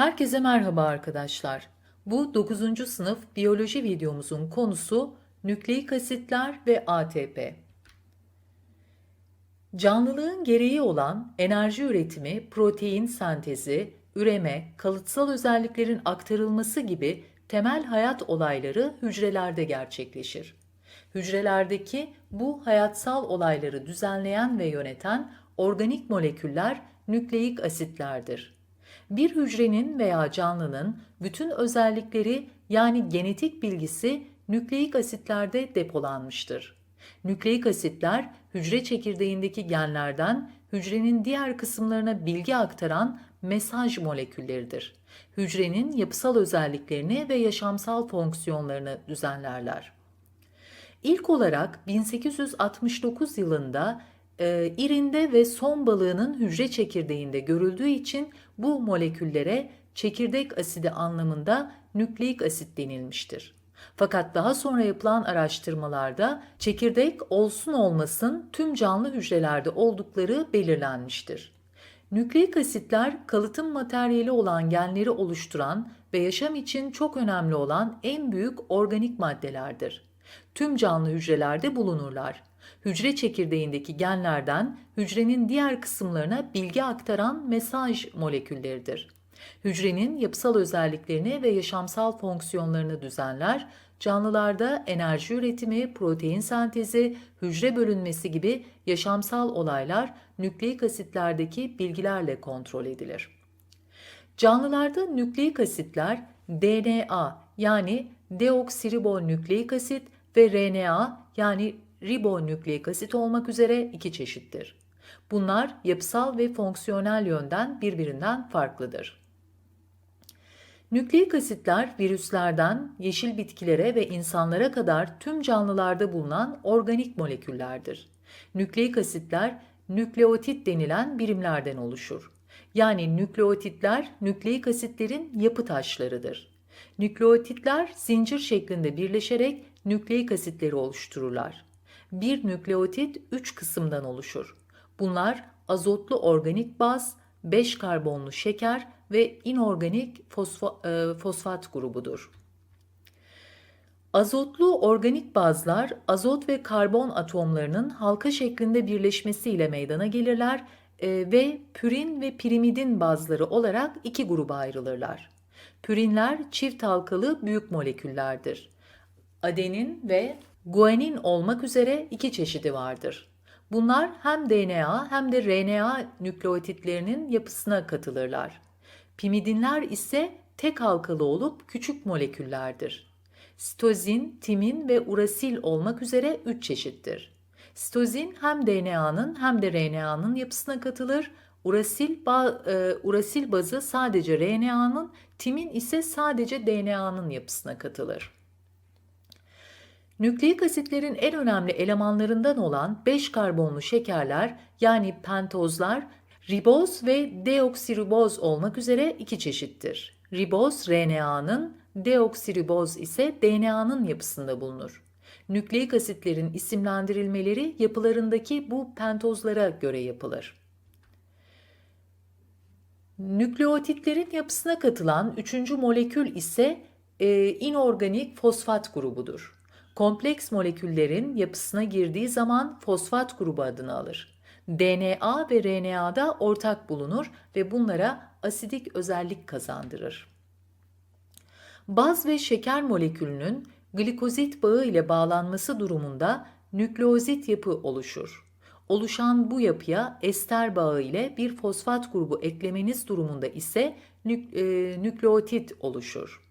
Herkese merhaba arkadaşlar. Bu 9. sınıf biyoloji videomuzun konusu nükleik asitler ve ATP. Canlılığın gereği olan enerji üretimi, protein sentezi, üreme, kalıtsal özelliklerin aktarılması gibi temel hayat olayları hücrelerde gerçekleşir. Hücrelerdeki bu hayatsal olayları düzenleyen ve yöneten organik moleküller nükleik asitlerdir. Bir hücrenin veya canlının bütün özellikleri yani genetik bilgisi nükleik asitlerde depolanmıştır. Nükleik asitler hücre çekirdeğindeki genlerden hücrenin diğer kısımlarına bilgi aktaran mesaj molekülleridir. Hücrenin yapısal özelliklerini ve yaşamsal fonksiyonlarını düzenlerler. İlk olarak 1869 yılında e, irinde ve son balığının hücre çekirdeğinde görüldüğü için bu moleküllere çekirdek asidi anlamında nükleik asit denilmiştir. Fakat daha sonra yapılan araştırmalarda çekirdek olsun olmasın tüm canlı hücrelerde oldukları belirlenmiştir. Nükleik asitler kalıtım materyali olan genleri oluşturan ve yaşam için çok önemli olan en büyük organik maddelerdir. Tüm canlı hücrelerde bulunurlar. Hücre çekirdeğindeki genlerden hücrenin diğer kısımlarına bilgi aktaran mesaj molekülleridir. Hücrenin yapısal özelliklerini ve yaşamsal fonksiyonlarını düzenler, canlılarda enerji üretimi, protein sentezi, hücre bölünmesi gibi yaşamsal olaylar nükleik asitlerdeki bilgilerle kontrol edilir. Canlılarda nükleik asitler DNA yani deoksiribonükleik asit ve RNA yani ribonükleik asit olmak üzere iki çeşittir. Bunlar yapısal ve fonksiyonel yönden birbirinden farklıdır. Nükleik asitler virüslerden yeşil bitkilere ve insanlara kadar tüm canlılarda bulunan organik moleküllerdir. Nükleik asitler nükleotit denilen birimlerden oluşur. Yani nükleotitler nükleik asitlerin yapı taşlarıdır. Nükleotitler zincir şeklinde birleşerek nükleik asitleri oluştururlar. Bir nükleotit 3 kısımdan oluşur. Bunlar azotlu organik baz, 5 karbonlu şeker ve inorganik fosfo, e, fosfat grubudur. Azotlu organik bazlar azot ve karbon atomlarının halka şeklinde birleşmesiyle meydana gelirler e, ve pürin ve pirimidin bazları olarak iki gruba ayrılırlar. Pürinler çift halkalı büyük moleküllerdir. Adenin ve guanin olmak üzere iki çeşidi vardır. Bunlar hem DNA hem de RNA nükleotitlerinin yapısına katılırlar. Pimidinler ise tek halkalı olup küçük moleküllerdir. Sitozin, timin ve urasil olmak üzere üç çeşittir. Sitozin hem DNA'nın hem de RNA'nın yapısına katılır. Urasil, ba, e, urasil bazı sadece RNA'nın, timin ise sadece DNA'nın yapısına katılır. Nükleik asitlerin en önemli elemanlarından olan 5 karbonlu şekerler yani pentozlar riboz ve deoksiriboz olmak üzere iki çeşittir. Riboz RNA'nın, deoksiriboz ise DNA'nın yapısında bulunur. Nükleik asitlerin isimlendirilmeleri yapılarındaki bu pentozlara göre yapılır. Nükleotitlerin yapısına katılan üçüncü molekül ise e, inorganik fosfat grubudur. Kompleks moleküllerin yapısına girdiği zaman fosfat grubu adını alır. DNA ve RNA'da ortak bulunur ve bunlara asidik özellik kazandırır. Baz ve şeker molekülünün glikozit bağı ile bağlanması durumunda nükleozit yapı oluşur. Oluşan bu yapıya ester bağı ile bir fosfat grubu eklemeniz durumunda ise nük e, nükleotit oluşur.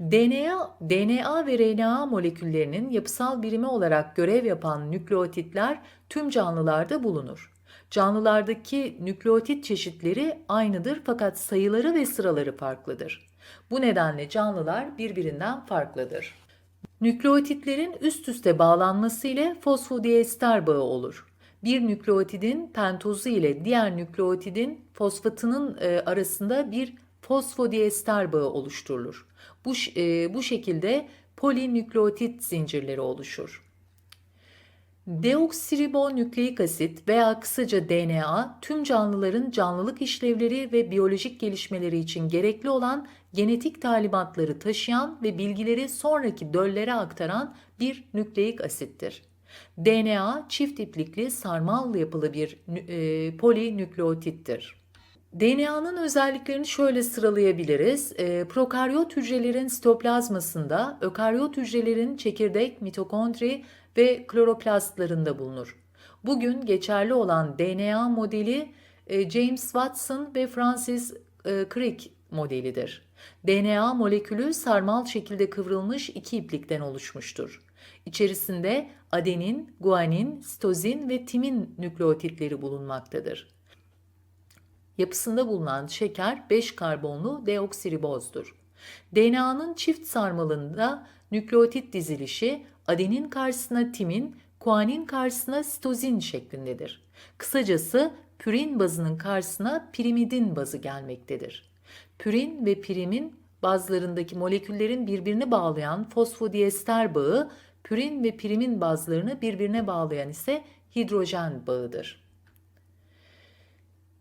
DNA, DNA ve RNA moleküllerinin yapısal birimi olarak görev yapan nükleotitler tüm canlılarda bulunur. Canlılardaki nükleotit çeşitleri aynıdır fakat sayıları ve sıraları farklıdır. Bu nedenle canlılar birbirinden farklıdır. Nükleotitlerin üst üste bağlanması ile fosfodiester bağı olur. Bir nükleotidin pentozu ile diğer nükleotidin fosfatının e, arasında bir fosfodiester bağı oluşturulur. Bu, e, bu şekilde polinükleotit zincirleri oluşur. Deoksiribonükleik asit veya kısaca DNA tüm canlıların canlılık işlevleri ve biyolojik gelişmeleri için gerekli olan genetik talimatları taşıyan ve bilgileri sonraki döllere aktaran bir nükleik asittir. DNA çift iplikli sarmal yapılı bir e, polinükleotittir. DNA'nın özelliklerini şöyle sıralayabiliriz. E, prokaryot hücrelerin sitoplazmasında, ökaryot hücrelerin çekirdek, mitokondri ve kloroplastlarında bulunur. Bugün geçerli olan DNA modeli e, James Watson ve Francis e, Crick modelidir. DNA molekülü sarmal şekilde kıvrılmış iki iplikten oluşmuştur. İçerisinde adenin, guanin, sitozin ve timin nükleotitleri bulunmaktadır. Yapısında bulunan şeker 5 karbonlu deoksiribozdur. DNA'nın çift sarmalında nükleotit dizilişi adenin karşısına timin, kuanin karşısına sitozin şeklindedir. Kısacası pürin bazının karşısına pirimidin bazı gelmektedir. Pürin ve pirimin bazlarındaki moleküllerin birbirini bağlayan fosfodiester bağı, pürin ve pirimin bazlarını birbirine bağlayan ise hidrojen bağıdır.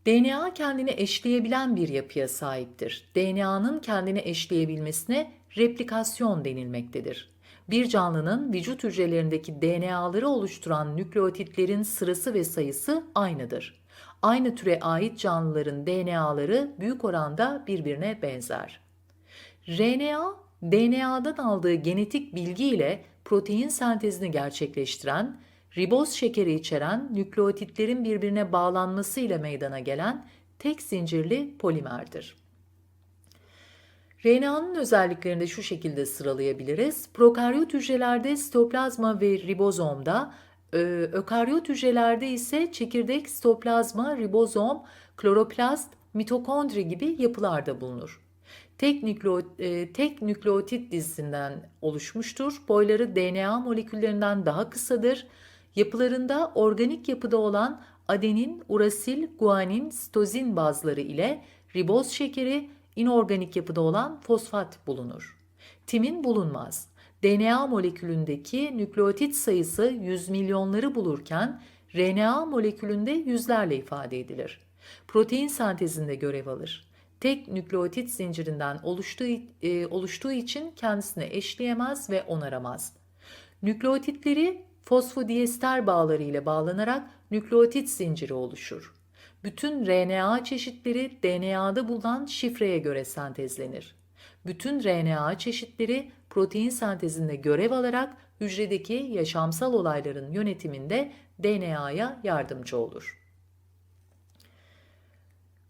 DNA kendini eşleyebilen bir yapıya sahiptir. DNA'nın kendini eşleyebilmesine replikasyon denilmektedir. Bir canlının vücut hücrelerindeki DNA'ları oluşturan nükleotitlerin sırası ve sayısı aynıdır. Aynı türe ait canlıların DNA'ları büyük oranda birbirine benzer. RNA, DNA'dan aldığı genetik bilgi ile protein sentezini gerçekleştiren, riboz şekeri içeren nükleotitlerin birbirine bağlanmasıyla meydana gelen tek zincirli polimerdir. RNA'nın özelliklerini de şu şekilde sıralayabiliriz. Prokaryot hücrelerde sitoplazma ve ribozomda, ökaryot hücrelerde ise çekirdek, sitoplazma, ribozom, kloroplast, mitokondri gibi yapılarda bulunur. Tek, nüklo, e, tek nükleotit dizisinden oluşmuştur. Boyları DNA moleküllerinden daha kısadır. Yapılarında organik yapıda olan adenin, urasil, guanin, sitozin bazları ile riboz şekeri, inorganik yapıda olan fosfat bulunur. Timin bulunmaz. DNA molekülündeki nükleotit sayısı 100 milyonları bulurken RNA molekülünde yüzlerle ifade edilir. Protein sentezinde görev alır. Tek nükleotit zincirinden oluştuğu, e, oluştuğu için kendisine eşleyemez ve onaramaz. Nükleotitleri fosfodiester bağları ile bağlanarak nükleotit zinciri oluşur. Bütün RNA çeşitleri DNA'da bulunan şifreye göre sentezlenir. Bütün RNA çeşitleri protein sentezinde görev alarak hücredeki yaşamsal olayların yönetiminde DNA'ya yardımcı olur.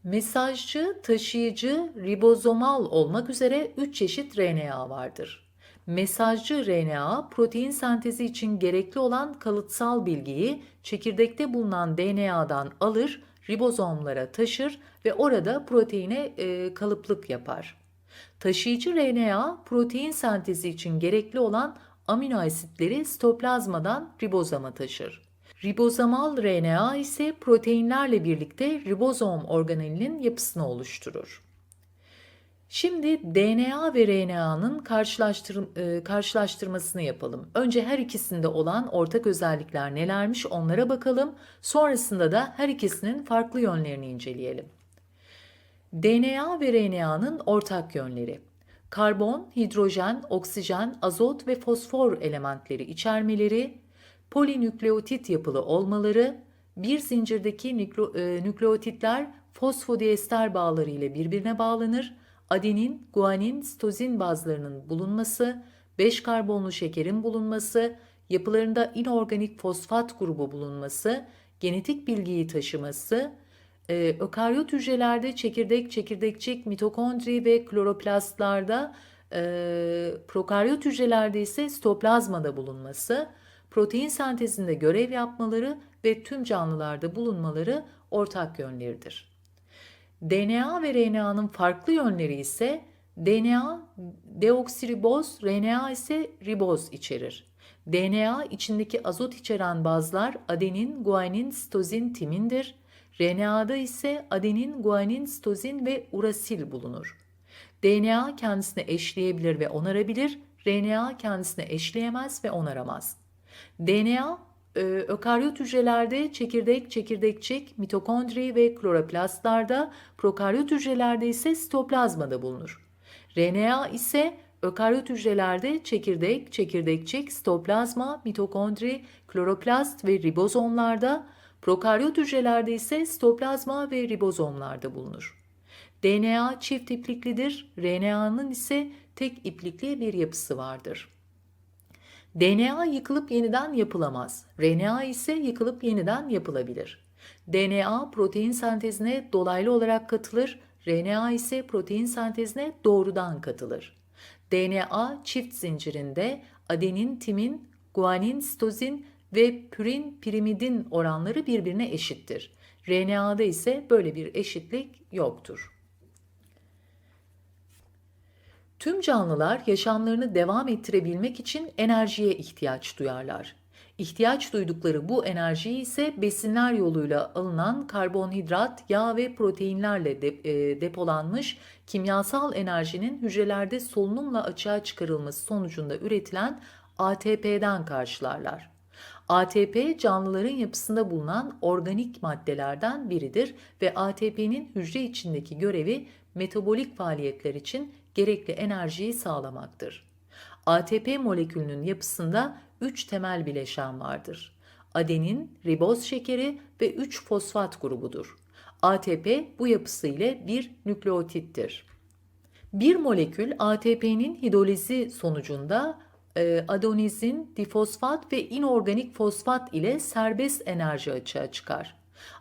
Mesajcı, taşıyıcı, ribozomal olmak üzere 3 çeşit RNA vardır. Mesajcı RNA, protein sentezi için gerekli olan kalıtsal bilgiyi çekirdekte bulunan DNA'dan alır, ribozomlara taşır ve orada proteine e, kalıplık yapar. Taşıyıcı RNA, protein sentezi için gerekli olan amino asitleri sitoplazmadan ribozoma taşır. Ribozomal RNA ise proteinlerle birlikte ribozom organelinin yapısını oluşturur. Şimdi DNA ve RNA'nın karşılaştır, e, karşılaştırmasını yapalım. Önce her ikisinde olan ortak özellikler nelermiş onlara bakalım. Sonrasında da her ikisinin farklı yönlerini inceleyelim. DNA ve RNA'nın ortak yönleri. Karbon, hidrojen, oksijen, azot ve fosfor elementleri içermeleri, polinükleotit yapılı olmaları, bir zincirdeki e, nükleotitler fosfodiester bağları ile birbirine bağlanır, adenin, guanin, sitozin bazlarının bulunması, 5 karbonlu şekerin bulunması, yapılarında inorganik fosfat grubu bulunması, genetik bilgiyi taşıması, e, ökaryot hücrelerde çekirdek, çekirdekçik, mitokondri ve kloroplastlarda, e, prokaryot hücrelerde ise sitoplazmada bulunması, protein sentezinde görev yapmaları ve tüm canlılarda bulunmaları ortak yönleridir. DNA ve RNA'nın farklı yönleri ise DNA deoksiriboz, RNA ise riboz içerir. DNA içindeki azot içeren bazlar adenin, guanin, sitozin, timindir. RNA'da ise adenin, guanin, sitozin ve urasil bulunur. DNA kendisine eşleyebilir ve onarabilir, RNA kendisine eşleyemez ve onaramaz. DNA Ee, ökaryot hücrelerde çekirdek, çekirdekçik, mitokondri ve kloroplastlarda, prokaryot hücrelerde ise sitoplazmada bulunur. RNA ise ökaryot hücrelerde çekirdek, çekirdekçik, sitoplazma, mitokondri, kloroplast ve ribozomlarda, prokaryot hücrelerde ise sitoplazma ve ribozomlarda bulunur. DNA çift ipliklidir, RNA'nın ise tek iplikli bir yapısı vardır. DNA yıkılıp yeniden yapılamaz. RNA ise yıkılıp yeniden yapılabilir. DNA protein sentezine dolaylı olarak katılır, RNA ise protein sentezine doğrudan katılır. DNA çift zincirinde adenin, timin, guanin, sitozin ve pürin, pirimidin oranları birbirine eşittir. RNA'da ise böyle bir eşitlik yoktur. Tüm canlılar yaşamlarını devam ettirebilmek için enerjiye ihtiyaç duyarlar. İhtiyaç duydukları bu enerjiyi ise besinler yoluyla alınan karbonhidrat, yağ ve proteinlerle e, depolanmış kimyasal enerjinin hücrelerde solunumla açığa çıkarılması sonucunda üretilen ATP'den karşılarlar. ATP canlıların yapısında bulunan organik maddelerden biridir ve ATP'nin hücre içindeki görevi metabolik faaliyetler için gerekli enerjiyi sağlamaktır. ATP molekülünün yapısında 3 temel bileşen vardır. Adenin, riboz şekeri ve 3 fosfat grubudur. ATP bu yapısı ile bir nükleotittir. Bir molekül ATP'nin hidrolizi sonucunda e, adonizin, difosfat ve inorganik fosfat ile serbest enerji açığa çıkar.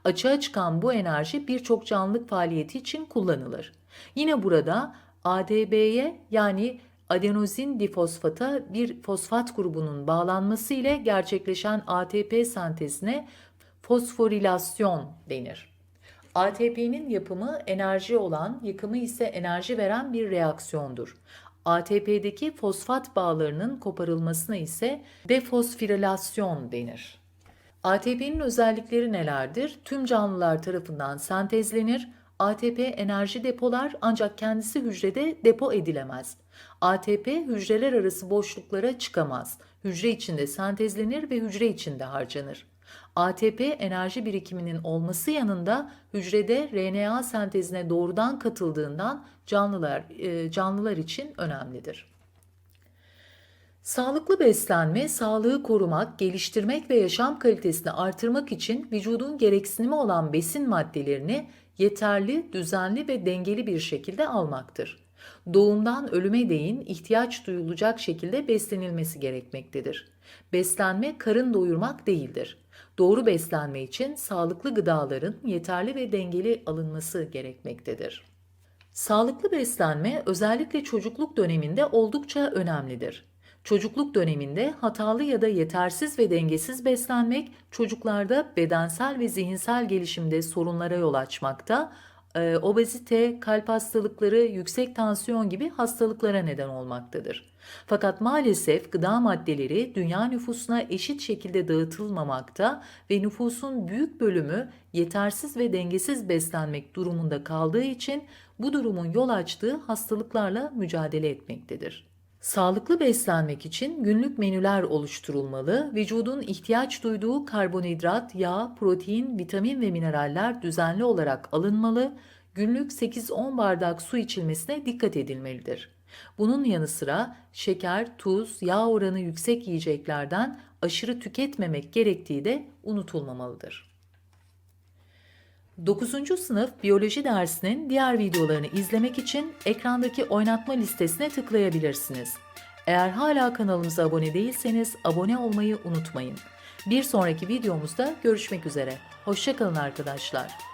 Açığa çıkan bu enerji birçok canlılık faaliyeti için kullanılır. Yine burada ADB'ye yani adenozin difosfata bir fosfat grubunun bağlanması ile gerçekleşen ATP sentezine fosforilasyon denir. ATP'nin yapımı enerji olan, yıkımı ise enerji veren bir reaksiyondur. ATP'deki fosfat bağlarının koparılmasına ise defosforilasyon denir. ATP'nin özellikleri nelerdir? Tüm canlılar tarafından sentezlenir. ATP enerji depolar ancak kendisi hücrede depo edilemez. ATP hücreler arası boşluklara çıkamaz. Hücre içinde sentezlenir ve hücre içinde harcanır. ATP enerji birikiminin olması yanında hücrede RNA sentezine doğrudan katıldığından canlılar e, canlılar için önemlidir. Sağlıklı beslenme, sağlığı korumak, geliştirmek ve yaşam kalitesini artırmak için vücudun gereksinimi olan besin maddelerini yeterli, düzenli ve dengeli bir şekilde almaktır. Doğumdan ölüme değin ihtiyaç duyulacak şekilde beslenilmesi gerekmektedir. Beslenme karın doyurmak değildir. Doğru beslenme için sağlıklı gıdaların yeterli ve dengeli alınması gerekmektedir. Sağlıklı beslenme özellikle çocukluk döneminde oldukça önemlidir. Çocukluk döneminde hatalı ya da yetersiz ve dengesiz beslenmek çocuklarda bedensel ve zihinsel gelişimde sorunlara yol açmakta, e, obezite, kalp hastalıkları, yüksek tansiyon gibi hastalıklara neden olmaktadır. Fakat maalesef gıda maddeleri dünya nüfusuna eşit şekilde dağıtılmamakta ve nüfusun büyük bölümü yetersiz ve dengesiz beslenmek durumunda kaldığı için bu durumun yol açtığı hastalıklarla mücadele etmektedir. Sağlıklı beslenmek için günlük menüler oluşturulmalı, vücudun ihtiyaç duyduğu karbonhidrat, yağ, protein, vitamin ve mineraller düzenli olarak alınmalı, günlük 8-10 bardak su içilmesine dikkat edilmelidir. Bunun yanı sıra şeker, tuz, yağ oranı yüksek yiyeceklerden aşırı tüketmemek gerektiği de unutulmamalıdır. 9. sınıf biyoloji dersinin diğer videolarını izlemek için ekrandaki oynatma listesine tıklayabilirsiniz. Eğer hala kanalımıza abone değilseniz abone olmayı unutmayın. Bir sonraki videomuzda görüşmek üzere. Hoşçakalın arkadaşlar.